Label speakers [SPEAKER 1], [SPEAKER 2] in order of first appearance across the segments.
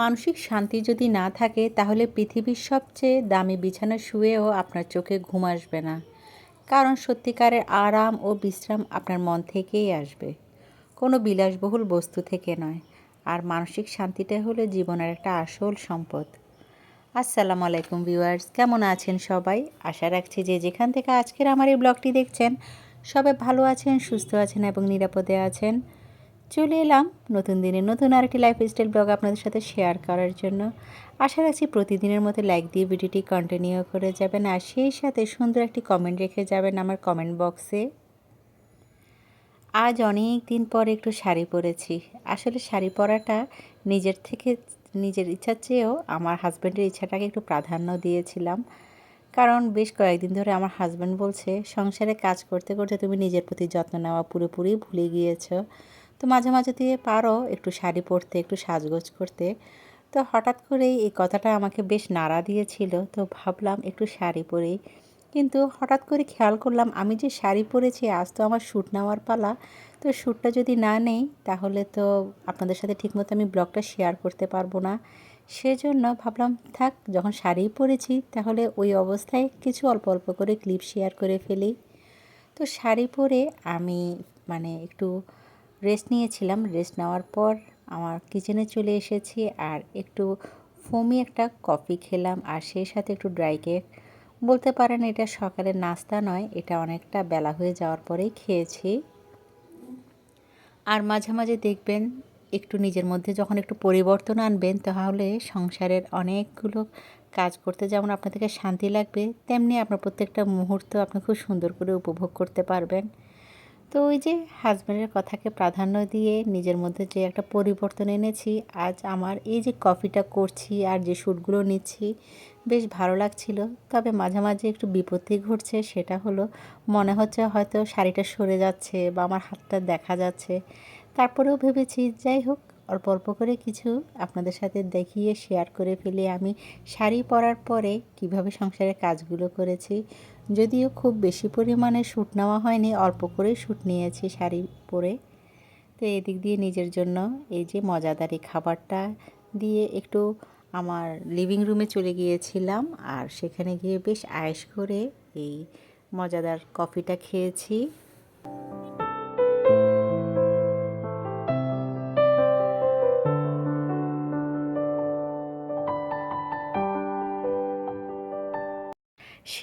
[SPEAKER 1] মানসিক শান্তি যদি না থাকে, তাহলে পৃথিবীর সবচেয়ে দামি বিছানা শুয়েও আপনার চোখে ঘুম আসবে না। কারণ সত্যিকারের আরাম ও বিশ্রাম আপনার মন থেকেই আসবে। কোনো বিলাসবহুল বস্তু থেকে নয়। আর মানসিক শান্তিটা হলো জীবনের একটা আসল সম্পদ। আসসালামু আলাইকুম ভিউয়ার্স, কেমন আছেন সবাই? আশা রাখছি যে যেখান থেকে আজকের আমার এই ব্লগটি দেখছেন, সবাই ভালো আছেন, সুস্থ আছেন এবং নিরাপদে আছেন। চলে এলাম নতুন দিনে নতুন আরেকটি লাইফস্টাইল ব্লগ আপনাদের সাথে শেয়ার করার জন্য। আশা রাখছি প্রতিদিনের মতো লাইক দিয়ে ভিডিওটি কন্টিনিউ করে যাবেন। আর সেই সাথে সুন্দর একটি কমেন্ট রেখে যাবেন আমার কমেন্ট বক্সে আজ অনেক দিন পর একটু শাড়ি পরেছি। আসলে শাড়ি পরাটা নিজের থেকে, নিজের ইচ্ছার চেয়েও আমার হাজব্যান্ডের ইচ্ছাটাকে একটু প্রাধান্য দিয়েছিলাম। কারণ বেশ কয়েকদিন ধরে আমার হাজব্যান্ড বলছে, সংসারে কাজ করতে করতে তুমি নিজের প্রতি যত্ন নেওয়া পুরোপুরি ভুলে গিয়েছো। তো মাঝে মাঝে দিয়ে পারো একটু শাড়ি পরতে, একটু সাজগোজ করতে। তো হঠাৎ করেই এই কথাটা আমাকে বেশ নাড়া দিয়েছিল। তো ভাবলাম একটু শাড়ি পরেই কিন্তু হঠাৎ করে খেয়াল করলাম আমি যে শাড়ি পরেছি, আজ তো আমার শ্যুট নেওয়ার পালা। তো শ্যুটটা যদি না নেই, তাহলে তো আপনাদের সাথে ঠিকমতো আমি ব্লগটা শেয়ার করতে পারব না। সেজন্য ভাবলাম, থাক, যখন শাড়ি পরেছি, তাহলে ওই অবস্থায় কিছু অল্প অল্প করে ক্লিপ শেয়ার করে ফেলি। তো শাড়ি পরে আমি মানে একটু রেস্ট নিয়েছিলাম। রেস্ট নেওয়ার পর আমার কিচেনে চলে এসেছি আর একটু ফোমি একটা কফি খেলাম আর সেই সাথে একটু ড্রাই কেক। বলতে পারেন এটা সকালের নাস্তা নয়, এটা অনেকটা বেলা হয়ে যাওয়ার পরেই খেয়েছি। আর মাঝে মাঝে দেখবেন একটু নিজের মধ্যে যখন একটু পরিবর্তন আনবেন তাহলে সংসারের অনেকগুলো কাজ করতে যেমন আপনাদেরকে শান্তি লাগবে, তেমনি আপনার প্রত্যেকটা মুহূর্ত আপনি খুব সুন্দর করে উপভোগ করতে পারবেন। তো ওই যে হাজব্যান্ডের কথাকে প্রাধান্য দিয়ে নিজের মধ্যে যে একটা পরিবর্তন এনেছি, আজ আমার এই যে কফিটা করছি আর যে শ্যুটগুলো নিচ্ছি, বেশ ভালো লাগছিল। তবে মাঝে মাঝে একটু বিপত্তি ঘটছে, সেটা হলো মনে হচ্ছে হয়তো শাড়িটা সরে যাচ্ছে বা আমার হাতটা দেখা যাচ্ছে। তারপরেও ভেবেছি, যাই হোক, অল্প অল্প করে কিছু আপনাদের সাথে দেখিয়ে শেয়ার করে ফেলে। আমি শাড়ি পরার পরে কীভাবে সংসারের কাজগুলো করেছি যদিও খুব বেশি পরিমাণে শ্যুট নেওয়া হয়নি, অল্প করে শ্যুট নিয়েছি শাড়ি পরে। তো এদিক দিয়ে নিজের জন্য এই যে মজাদারি খাবারটা দিয়ে একটু আমার লিভিং রুমে চলে গিয়েছিলাম আর সেখানে গিয়ে বেশ আয়েস করে এই মজাদার কফিটা খেয়েছি।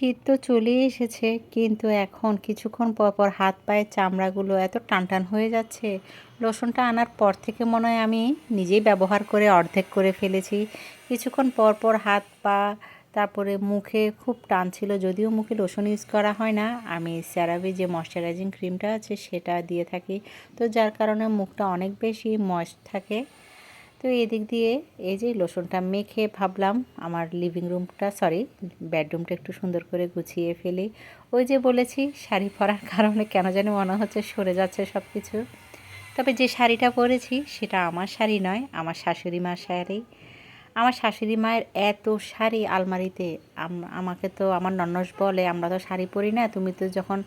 [SPEAKER 1] শীত তো চলে এসেছে, কিন্তু এখন কিছুক্ষণ পর পর হাত পায়ের চামড়াগুলো এত টানটান হয়ে যাচ্ছে। লোশনটা আনার পর থেকে মনে হয় আমি নিজেই ব্যবহার করে অর্ধেক করে ফেলেছি। কিছুক্ষণ পর পর হাত পা, তারপরে মুখে খুব টান ছিল, যদিও মুখে লোশন ইউজ করা হয় না। আমি স্যারাভি যে ময়শ্চারাইজিং ক্রিমটা আছে সেটা দিয়ে থাকি। তো যার কারণে মুখটা অনেক বেশি ময়েস্ট থাকে। তো এদিক দিয়ে এই যে লোশনটা মেখে ভাবলাম, আমার লিভিং রুমটা সরি বেডরুমটা একটু সুন্দর করে গুছিয়ে ফেলি। ওই যে বলেছি, শাড়ি পরার কারণে কেন জানি মনে হচ্ছে সরে যাচ্ছে সব কিছু তবে যে শাড়িটা পরেছি, সেটা আমার শাড়ি নয়, আমার শাশুড়ি মার শাড়ি। আমার শাশুড়ি মায়ের এত শাড়ি আলমারিতে আমাকে তো আমার নন্নস বলে, আমরা তো শাড়ি পরি না, তুমি তো যখন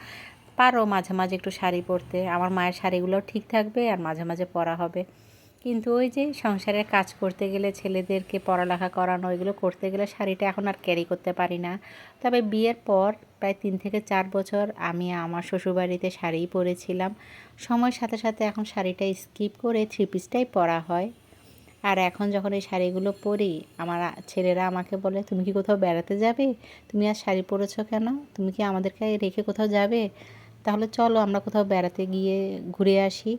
[SPEAKER 1] পারো মাঝে মাঝে একটু শাড়ি পরতে। আমার মায়ের শাড়িগুলো ঠিক থাকবে আর মাঝে মাঝে পরা হবে। কিন্তু ওই যে সংসারের কাজ করতে গেলে ছেলেদেরকে পড়ালেখা করানো, এগুলো করতে গেলে শাড়িটা এখন আর ক্যারি করতে পারি না। তবে বিয়ের পর প্রায় তিন থেকে চার বছর আমি আমার শ্বশুরবাড়িতে শাড়িই পরেছিলাম। সময়ের সাথে সাথে এখন শাড়িটা স্কিপ করে থ্রি পিসটাই পরা হয়। আর এখন যখন এই শাড়িগুলো পরি, আমার ছেলেরা আমাকে বলে, তুমি কি কোথাও বেড়াতে যাবে? তুমি আর শাড়ি পরেছো কেন? তুমি কি আমাদেরকে রেখে কোথাও যাবে? তাহলে চলো আমরা কোথাও বেড়াতে গিয়ে ঘুরে আসি।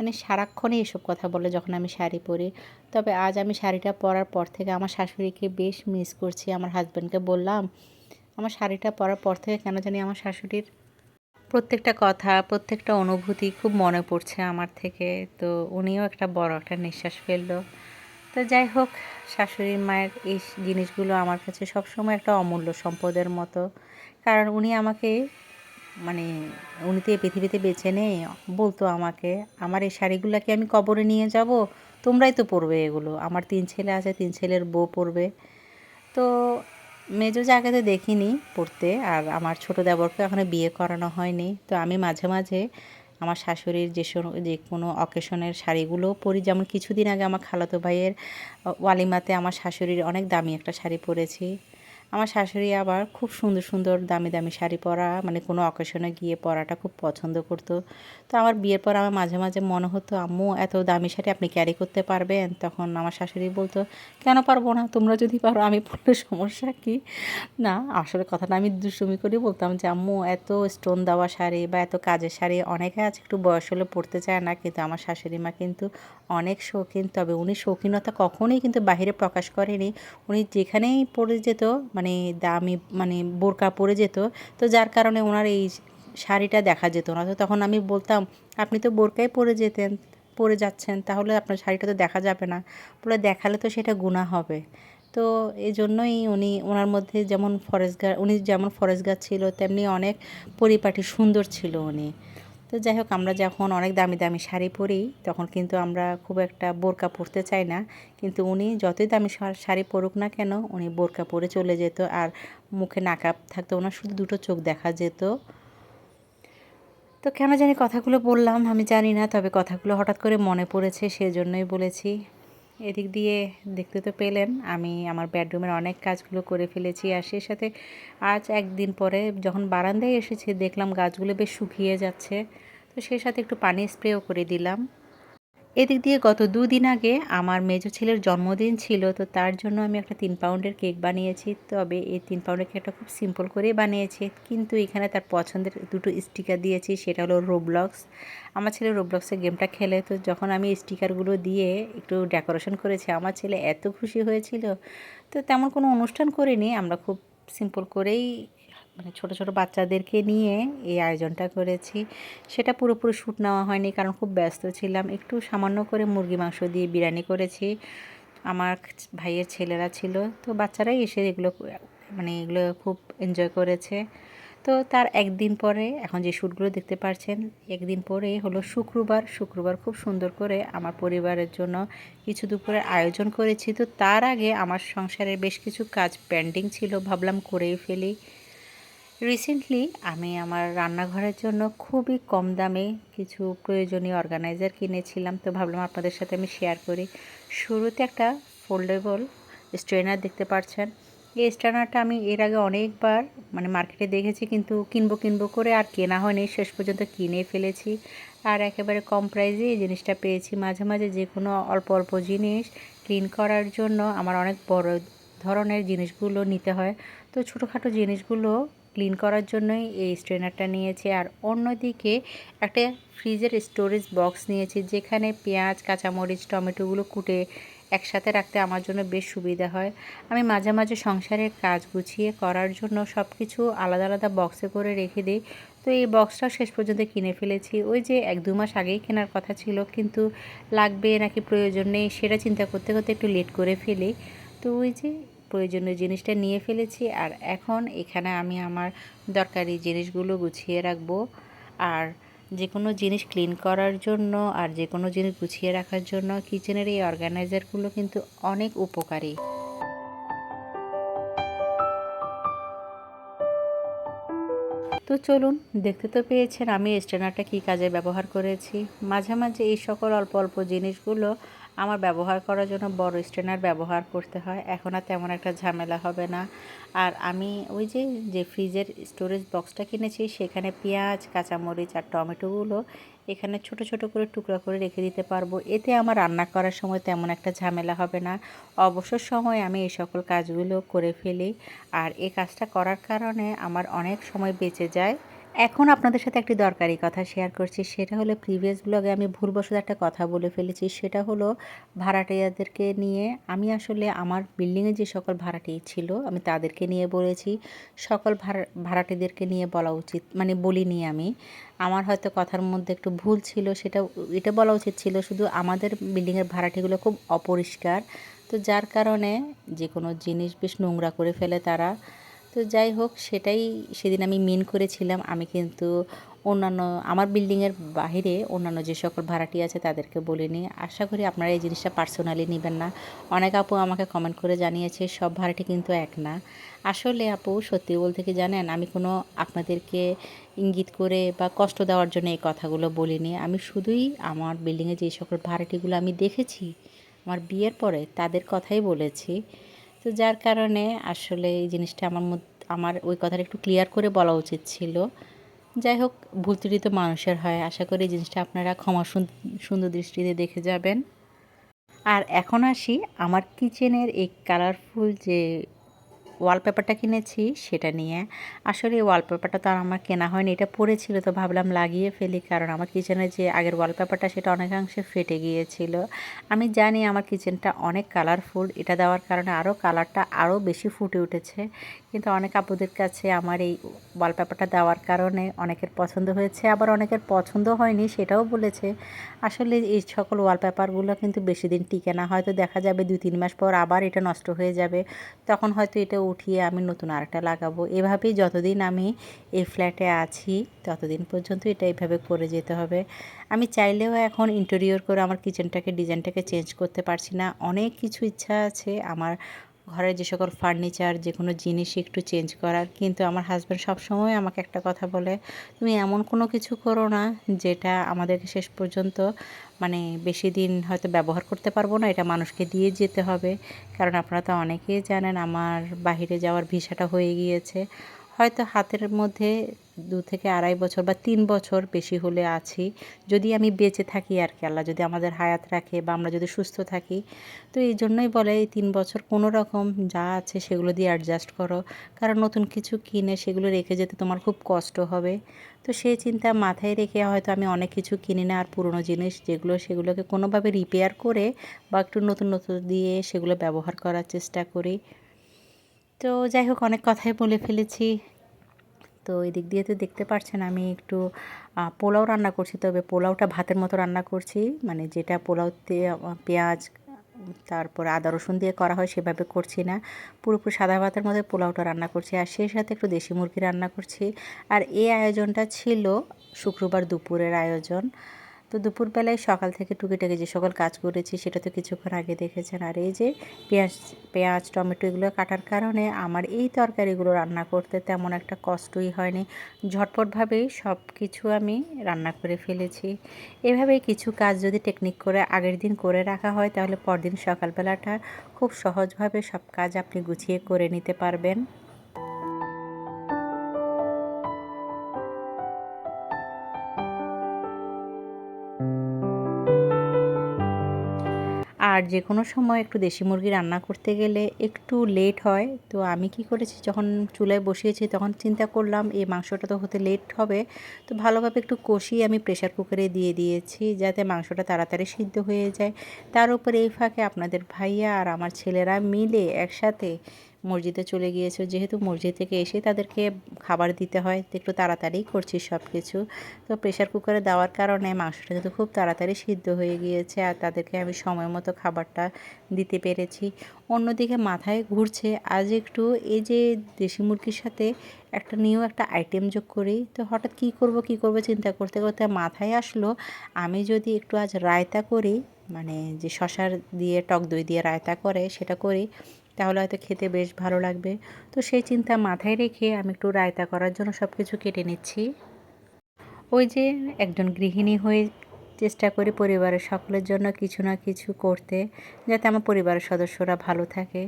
[SPEAKER 1] মানে সারাক্ষণই এসব কথা বলে যখন আমি শাড়ি পরি। তবে আজ আমি শাড়িটা পরার পর থেকে আমার শাশুড়িকে বেশ মিস করছি, আমার হাজব্যান্ডকে বললাম, আমার শাড়িটা পরার পর থেকে কেন জানি আমার শাশুড়ির প্রত্যেকটা কথা, প্রত্যেকটা অনুভূতি খুব মনে পড়ছে আমার থেকে। তো উনিও একটা বড় একটা নিঃশ্বাস ফেলল। তো যাই হোক, শাশুড়ি মায়ের এই জিনিসগুলো আমার কাছে সবসময় একটা অমূল্য সম্পদের মতো। কারণ উনি আমাকে মানে উনি তো এই পৃথিবীতে বেছে নেই, বলতো আমাকে, আমার এই শাড়িগুলোকে আমি কবরে নিয়ে যাব? তোমরাই তো পরবে এগুলো। আমার তিন ছেলে আছে, তিন ছেলের বউ পরবে। তো মেজো জায়গাতে দেখিনি পড়তে, আর আমার ছোটো দেবরকে এখনও বিয়ে করানো হয়নি। তো আমি মাঝে মাঝে আমার শাশুড়ির যে যে কোনো অকেশনের শাড়িগুলো পরি। যেমন কিছুদিন আগে আমার খালাতো ভাইয়ের ওয়ালিমাতে আমার শাশুড়ির অনেক দামি একটা শাড়ি পরেছি। আমার শাশুড়ি আবার খুব সুন্দর সুন্দর দামি দামি শাড়ি পরা মানে কোনো অকেশনে গিয়ে পরাটা খুব পছন্দ করতো। তো আমার বিয়ের পর আমার মাঝে মাঝে মনে হতো, আম্মু, এত দামি শাড়ি আপনি ক্যারি করতে পারবেন? তখন আমার শাশুড়ি বলতো, কেন পারব না? তোমরা যদি পারো, আমি পড়লে সমস্যা কি? না, আসলে কথাটা আমি দুষ্টুমি করে বলতাম যে, আম্মু, এত স্টোন দেওয়া শাড়ি বা এত কাজের শাড়ি অনেকে আছে, একটু বয়স হলে পড়তে চায় না। কিন্তু আমার শাশুড়ি মা কিন্তু অনেক শৌখিন, তবে উনি শৌখিনতা কখনোই কিন্তু বাইরে প্রকাশ করেনি। উনি যেখানেই পড়ে যেত মানে দামি মানে বোরকা পরে যেত, তো যার কারণে ওনার এই শাড়িটা দেখা যেত না। তো তখন আমি বলতাম, আপনি তো বোরকাই পরে যেতেন, পরে যাচ্ছেন, তাহলে আপনার শাড়িটা তো দেখা যাবে না। বলে, দেখালে তো সেটা গুণা হবে। তো এই জন্যই উনি ওনার মধ্যে যেমন ফরেস্ট গার্ড উনি যেমন ফরেস্ট গার্ড ছিল, তেমনি অনেক পরিপাটি সুন্দর ছিল উনি। তো যাই হোক, আমরা যখন অনেক দামি দামি শাড়ি পরি, তখন কিন্তু আমরা খুব একটা বোরকা পরতে চাই না। কিন্তু উনি যতই দামি শাড়ি পরুক না কেন, উনি বোরকা পরে চলে যেত। আর মুখে নাকাপ থাকতো, ওনার শুধু দুটো চোখ দেখা যেত। তো কেন জানি কথাগুলো বললাম, আমি জানি না, তবে কথাগুলো হঠাৎ করে মনে পড়েছে, সেজন্যই বলেছি। এদিক দিয়ে দেখতে তো পেলেন, আমি আমার বেডরুমের অনেক কাজগুলো করে ফেলেছি আর সেই সাথে আজ একদিন পরে যখন বারান্দায় এসেছি দেখলাম গাছগুলো বেশ শুকিয়ে যাচ্ছে, তো সেই সাথে একটু পানি স্প্রেও করে দিলাম। এদিক দিয়ে গত দুদিন আগে আমার মেজো ছেলের জন্মদিন ছিল, তো তার জন্য আমি একটা তিন পাউন্ডের কেক বানিয়েছি। তবে এই তিন পাউন্ডের কেকটা খুব সিম্পল করেই বানিয়েছি, কিন্তু এখানে তার পছন্দের দুটো স্টিকার দিয়েছি, সেটা হলো রোবলক্স আমার ছেলে রোবলক্সের গেমটা খেলে, তো যখন আমি স্টিকারগুলো দিয়ে একটু ডেকোরেশন করেছি, আমার ছেলে এত খুশি হয়েছিল। তো তেমন কোনো অনুষ্ঠান করিনি, আমরা খুব সিম্পল করেই মানে ছোট ছোট বাচ্চাদেরকে নিয়ে এই আয়োজনটা করেছি। সেটা পুরোপুরি শ্যুট নেওয়া হয়নি, কারণ খুব ব্যস্ত ছিলাম। একটু সামান্য করে মুরগি, মাংস দিয়ে বিরিয়ানি করেছি। আমার ভাইয়ের ছেলেরা ছিল, তো বাচ্চারাই এসে এগুলো মানে এগুলো খুব এনজয় করেছে। তো তার একদিন পরে, এখন যে শ্যুটগুলো দেখতে পাচ্ছেন একদিন পরে হলো শুক্রবার। শুক্রবার খুব সুন্দর করে আমার পরিবারের জন্য কিছু দুপুরের আয়োজন করেছি। তো তার আগে আমার সংসারের বেশ কিছু কাজ পেন্ডিং ছিল, ভাবলাম করেই ফেলি। রিসেন্টলি আমি আমার রান্নাঘরের জন্য খুবই কম দামে কিছু প্রয়োজনীয় অর্গানাইজার কিনেছিলাম। তো ভাবলাম আপনাদের সাথে আমি শেয়ার করি। শুরুতে একটা ফোল্ডেবল স্ট্রেনার দেখতে পাচ্ছেন এই স্ট্রেনারটা আমি এর আগে অনেকবার মানে মার্কেটে দেখেছি, কিন্তু কিনবো কিনবো করে আর কেনা হয়নি। শেষ পর্যন্ত কিনে ফেলেছি। আর একেবারে কম প্রাইসে এই জিনিসটা পেয়েছি। মাঝে মাঝে যে কোনো অল্প অল্প জিনিস ক্লিন করার জন্য আমার অনেক বড় ধরনের জিনিসগুলো নিতে হয়। তো ছোটোখাটো জিনিসগুলো ক্লিন করার জন্যই এই স্ট্রেনারটা নিয়েছি। আর অন্যদিকে একটা ফ্রিজের স্টোরেজ বক্স নিয়েছি, যেখানে পেঁয়াজ, কাঁচামরিচ, টমেটোগুলো কুটে একসাথে রাখতে আমার জন্য বেশ সুবিধা হয়। আমি মাঝে মাঝে সংসারের কাজ গুছিয়ে করার জন্য সব কিছু আলাদা আলাদা বক্সে করে রেখে দিই। তো এই বক্সটা শেষ পর্যন্ত কিনে ফেলেছি। ওই যে এক দু মাস আগেই কেনার কথা ছিল, কিন্তু লাগবে নাকি প্রয়োজন নেই সেটা চিন্তা করতে করতে একটু লেট করে ফেলি। তো ওই যে প্রয়োজনীয় জিনিসটা নিয়ে ফেলেছি। আর এখন এখানে আমি আমার দরকারি জিনিসগুলো গুছিয়ে রাখব। আর যে কোনো জিনিস ক্লিন করার জন্য আর যে কোনো জিনিস গুছিয়ে রাখার জন্য কিচেনের এই অর্গানাইজারগুলো কিন্তু অনেক উপকারী। তো চলুন, দেখতে তো পেয়েছেন আমি স্ট্যান্ডারটা কী কাজে ব্যবহার করেছি। মাঝে মাঝে এই সকল অল্প অল্প জিনিসগুলো আমার ব্যবহার করার জন্য বড় স্ট্রেনার ব্যবহার করতে হয়। এখন আর তেমন একটা ঝামেলা হবে না। আর আমি ওই যে যে ফ্রিজের স্টোরেজ বক্সটা কিনেছি, সেখানে পেঁয়াজ, কাঁচামরিচ আর টমেটোগুলো এখানে ছোট ছোট করে টুকরা করে রেখে দিতে পারব। এতে আমার রান্না করার সময় তেমন একটা ঝামেলা হবে না। অবসর সময় আমি এই সকল কাজগুলো করে ফেলি। আর এই কাজটা করার কারণে আমার অনেক সময় বেঁচে যায়। এখন আপনাদের সাথে একটি দরকারি কথা শেয়ার করছি। সেটা হলো প্রিভিয়াস ব্লগে আমি ভুলবশত একটা কথা বলে ফেলেছি। সেটা হলো ভাড়াটিয়াদেরকে নিয়ে আমি আসলে আমার বিল্ডিংয়ে যে সকল ভাড়াটি ছিল, আমি তাদেরকে নিয়ে বলেছি, সকল ভাড়া, ভাড়াটিদেরকে নিয়ে বলা উচিত মানে বলিনি আমি। আমার হয়তো কথার মধ্যে একটু ভুল ছিল, সেটা, এটা বলা উচিত ছিল, শুধু আমাদের বিল্ডিংয়ের ভাড়াটিগুলো খুব অপরিষ্কার। তো যার কারণে যে কোনো জিনিস বেশ নোংরা করে ফেলে তারা। তো যাই হোক, সেটাই সেদিন আমি মেন করেছিলাম। আমি কিন্তু অন্যান্য, আমার বিল্ডিংয়ের বাহিরে অন্যান্য যে সকল ভাড়াটি আছে তাদেরকে বলিনি আশা করি আপনারা এই জিনিসটা পার্সোনালি নেবেন না। অনেক আপু আমাকে কমেন্ট করে জানিয়েছে, সব ভাড়াটি কিন্তু এক না। আসলে আপু, সত্যি বলতে কি জানেন, আমি কোনো আপনাদেরকে ইঙ্গিত করে বা কষ্ট দেওয়ার জন্য এই কথাগুলো বলিনি। আমি শুধুই আমার বিল্ডিংয়ে যে সকল ভাড়াটিগুলো আমি দেখেছি, আমার বিয়ের পরে তাদের কথাই বলেছি। তো যার কারণে আসলে এই জিনিসটা আমার আমার ওই কথাটা একটু ক্লিয়ার করে বলা উচিত ছিল। যাই হোক, ভুল ত্রুটি তো মানুষের হয়। আশা করি এই জিনিসটা আপনারা ক্ষমা সুন্দর দৃষ্টিতে দেখে যাবেন। আর এখন আসি আমার কিচেনের এই কালারফুল যে ওয়ালপেপারটা কিনেছি, সেটা নিয়ে। আসলে এই ওয়ালপেপারটা তো আর আমার কেনা হয়নি, এটা পড়েছিল তো ভাবলাম লাগিয়ে ফেলি, কারণ আমার কিচেনের যে আগের ওয়ালপেপারটা সেটা অনেকাংশে ফেটে গিয়েছিল। আমি জানি আমার কিচেনটা অনেক কালারফুল এটা দেওয়ার কারণে আরও কালারটা আরও বেশি ফুটে উঠেছে। কিন্তু অনেক আপুদের কাছে আমার এই ওয়ালপেপারটা দেওয়ার কারণে অনেকের পছন্দ হয়েছে, আবার অনেকের পছন্দ হয়নি, সেটাও বলেছে। আসলে এই সকল ওয়ালপেপারগুলো কিন্তু বেশি দিন টিকে না, হয়তো দেখা যাবে দুই তিন মাস পর আবার এটা নষ্ট হয়ে যাবে। তখন হয়তো এটা উঠিয়ে আমি নতুন আরেকটা লাগাবো। এভাবেই যতদিন আমি এই ফ্ল্যাটে আছি, ততদিন পর্যন্ত এটা এইভাবে করে যেতে হবে। আমি চাইলেও এখন ইন্টেরিয়র করে আমার কিচেনটাকে ডিজাইনটাকে চেঞ্জ করতে পারছি না। অনেক কিছু ইচ্ছা আছে। আমার ঘরের যে সকল ফার্নিচার যে কোনো জিনিস একটু চেঞ্জ করার, কিন্তু আমার হাজব্যান্ড সবসময় আমাকে একটা কথা বলে, তুমি এমন কোনো কিছু করো না যেটা আমাদেরকে শেষ পর্যন্ত মানে বেশি দিন হয়তো ব্যবহার করতে পারব না, এটা মানুষকে দিয়ে যেতে হবে। কারণ আপনারা তো অনেকেই জানেন আমার বাহিরে যাওয়ার ভিসাটা হয়ে গিয়েছে। হয়তো হাতের মধ্যে দু থেকে আড়াই বছর বা তিন বছর বেশি হলে আছি। যদি আমি বেঁচে থাকি আর কি, আল্লাহ যদি আমাদের হায়াত রাখে বা আমরা যদি সুস্থ থাকি। তো এই জন্যই বলে এই তিন বছর কোনো রকম যা আছে সেগুলো দিয়ে অ্যাডজাস্ট করো। কারণ নতুন কিছু কিনে সেগুলো রেখে যেতে তোমার খুব কষ্ট হবে। তো সেই চিন্তা মাথায় রেখে হয়তো আমি অনেক কিছু কিনি না আর পুরনো জিনিস যেগুলো সেগুলোকে কোনোভাবে রিপেয়ার করে বা একটু নতুন নতুন দিয়ে সেগুলো ব্যবহার করার চেষ্টা করি। তো যাই হোক, অনেক কথাই বলে ফেলেছি। তো এই দিক দিয়ে তো দেখতে পাচ্ছেন আমি একটু পোলাও রান্না করছি। তবে পোলাওটা ভাতের মতো রান্না করছি। মানে যেটা পোলাওতে পেঁয়াজ, তারপর আদা, রসুন দিয়ে করা হয় সেভাবে করছি না। পুরোপুরি সাদা ভাতের মধ্যে পোলাওটা রান্না করছি। আর সেই সাথে একটু দেশি মুরগি রান্না করছি। আর এই আয়োজনটা ছিল শুক্রবার দুপুরের আয়োজন। তো দুপুরবেলায় সকাল থেকে টুকিটাকি যে সকল কাজ করেছি, সেটা তো কিছুক্ষণ আগে দেখেছেন। আর এই যে পেঁয়াজ পেঁয়াজ, টমেটো এগুলো কাটার কারণে আমার এই তরকারিগুলো রান্না করতে তেমন একটা কষ্টই হয়নি। ঝটপটভাবেই সব কিছু আমি রান্না করে ফেলেছি। এভাবে কিছু কাজ যদি টেকনিক করে আগের দিন করে রাখা হয়, তাহলে পরদিন সকালবেলাটা খুব সহজভাবে সব কাজ আপনি গুছিয়ে করে নিতে পারবেন। আর যে কোনো সময় একটু দেশি মুরগি রান্না করতে গেলে একটু লেট হয়, তো আমি কি করেছি? যখন চুলায় বসিয়েছি তখন চিন্তা করলাম, এই মাংসটা তো হতে লেট হবে। তো ভালোভাবে একটু কষিয়ে আমি প্রেশার কুকারে দিয়ে দিয়েছি, যাতে মাংসটা তাড়াতাড়ি সিদ্ধ হয়ে যায়। তার উপরে এই ফাঁকে আপনাদের ভাইয়া আর আমার ছেলেরা মিলে একসাথে মসজিদে চলে গিয়েছে। যেহেতু মসজিদ থেকে এসে তাদেরকে খাবার দিতে হয় একটু তাড়াতাড়ি করছি সব কিছু তো প্রেশার কুকারে দেওয়ার কারণে মাংসটা কিন্তু খুব তাড়াতাড়ি সিদ্ধ হয়ে গিয়েছে আর তাদেরকে আমি সময় মতো খাবারটা দিতে পেরেছি। অন্যদিকে মাথায় ঘুরছে, আজ একটু এই যে দেশি মুরগির সাথে একটা নিউ একটা আইটেম যোগ করি। তো হঠাৎ কী করব কী করব চিন্তা করতে করতে মাথায় আসলো, আমি যদি একটু আজ রায়তা করি মানে যে শশার দিয়ে, টক দই দিয়ে রায়তা করে, সেটা করি তাহলে হয়তো খেতে বেশ ভালো লাগবে। তো সেই চিন্তা মাথায় রেখে আমি একটু রায়তা করার জন্য সব কিছু কেটে নিচ্ছি। ওই যে একজন গৃহিণী হয়ে চেষ্টা করি পরিবারের সকলের জন্য কিছু না কিছু করতে, যাতে আমার পরিবারের সদস্যরা ভালো থাকে।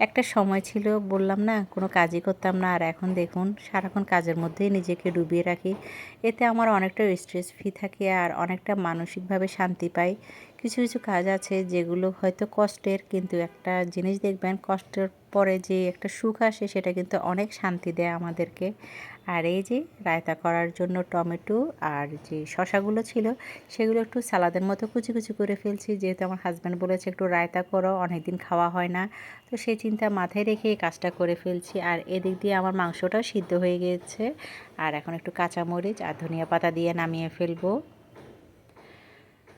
[SPEAKER 1] একটা সময় ছিল, বললাম না, কোনো কাজই করতাম না। আর এখন দেখুন, সারাক্ষণ কাজের মধ্যেই নিজেকে ডুবিয়ে রাখি। এতে আমার অনেকটা স্ট্রেস ফ্রি থাকে আর অনেকটা মানসিকভাবে শান্তি পাই। কিছু কিছু কাজ আছে যেগুলো হয়তো কষ্টের, কিন্তু একটা জিনিস দেখবেন কষ্টের পরে যে একটা সুখ আসে, সেটা কিন্তু অনেক শান্তি দেয় আমাদেরকে। আর এই যে রায়তা করার জন্য টমেটো আর যে শশাগুলো ছিল, সেগুলো একটু সালাদের মতো কুচি কুচি করে ফেলছি। যেহেতু আমার হাজব্যান্ড বলেছে একটু রায়তা করো অনেক দিন খাওয়া হয় না। তো সেই চিন্তা মাথায় রেখে এই কাজটা করে ফেলছি। আর এদিক দিয়ে আমার মাংসটাও সিদ্ধ হয়ে গিয়েছে আর এখন একটু কাঁচামরিচ আর ধনিয়া পাতা দিয়ে নামিয়ে ফেলব।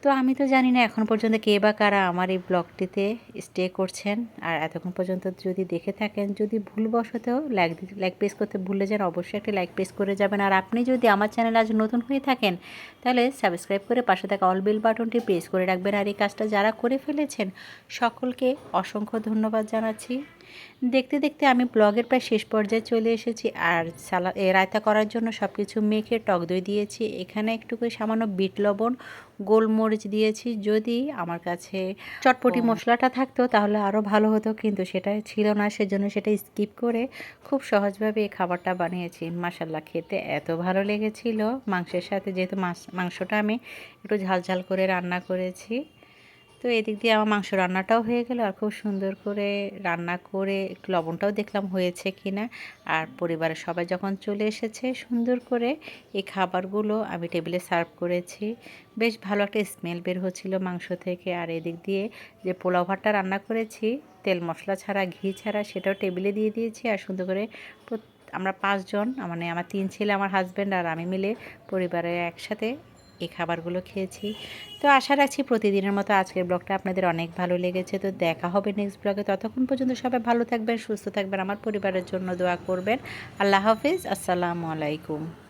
[SPEAKER 1] তো আমি তো জানি না এখন পর্যন্ত কে বা কারা আমার এই ব্লগটিতে স্টে করছেন। আর এতক্ষণ পর্যন্ত যদি দেখে থাকেন, যদি ভুলবশতেও লাইক লাইক প্রেস করতে ভুলে যান, অবশ্যই একটি লাইক প্রেস করে যাবেন। আর আপনি যদি আমার চ্যানেল আজ নতুন হয়ে থাকেন, তাহলে সাবস্ক্রাইব করে পাশে থাকা অল বেল বাটনটি প্রেস করে রাখবেন। আর এই কাজটা যারা করে ফেলেছেন, সকলকে অসংখ্য ধন্যবাদ জানাচ্ছি। দেখতে দেখতে আমি ব্লগের প্রায় শেষ পর্যায়ে চলে এসেছি আর সালা এ রায়তা করার জন্য সব কিছু মেখে টক দই দিয়েছি। এখানে একটু করে সামান্য বিট লবণ গোলমরিচ দিয়েছি। যদি আমার কাছে চটপটি মশলাটা থাকতো তাহলে আরও ভালো হতো কিন্তু সেটা ছিল না সেজন্য সেটা স্কিপ করে খুব সহজভাবে এই খাবারটা বানিয়েছি। মাসাল্লাহ খেতে এত ভালো লেগেছিল। মাংসের সাথে যেহেতু মাংসটা আমি একটু ঝাল ঝাল করে রান্না করেছি। তো এদিক দিয়ে আমার মাংস রান্নাটাও হয়ে গেল আর খুব সুন্দর করে রান্না করে একটু লবণটাও দেখলাম হয়েছে কি না। আর পরিবারের সবাই যখন চলে এসেছে সুন্দর করে এই খাবারগুলো আমি টেবিলে সার্ভ করেছি। বেশ ভালো একটা স্মেল বের হচ্ছিল মাংস থেকে। আর এদিক দিয়ে যে পোলাও ভাতটা রান্না করেছি, তেল মশলা ছাড়া, ঘি ছাড়া, সেটাও টেবিলে দিয়ে দিয়েছি। আর সুন্দর করে আমরা পাঁচজন মানে আমার তিন ছেলে, আমার হাজব্যান্ড আর আমি মিলে পরিবারে একসাথে এই খাবারগুলো খেয়েছি। তো আশা রাখছি প্রতিদিনের মতো আজকের ব্লগটা আপনাদের অনেক ভালো লেগেছে। তো দেখা হবে নেক্সট ব্লগে ততক্ষণ পর্যন্ত সবাই ভালো থাকবেন, সুস্থ থাকবেন, আমার পরিবারের জন্য দোয়া করবেন। আল্লাহ হাফিজ, আসসালামু আলাইকুম।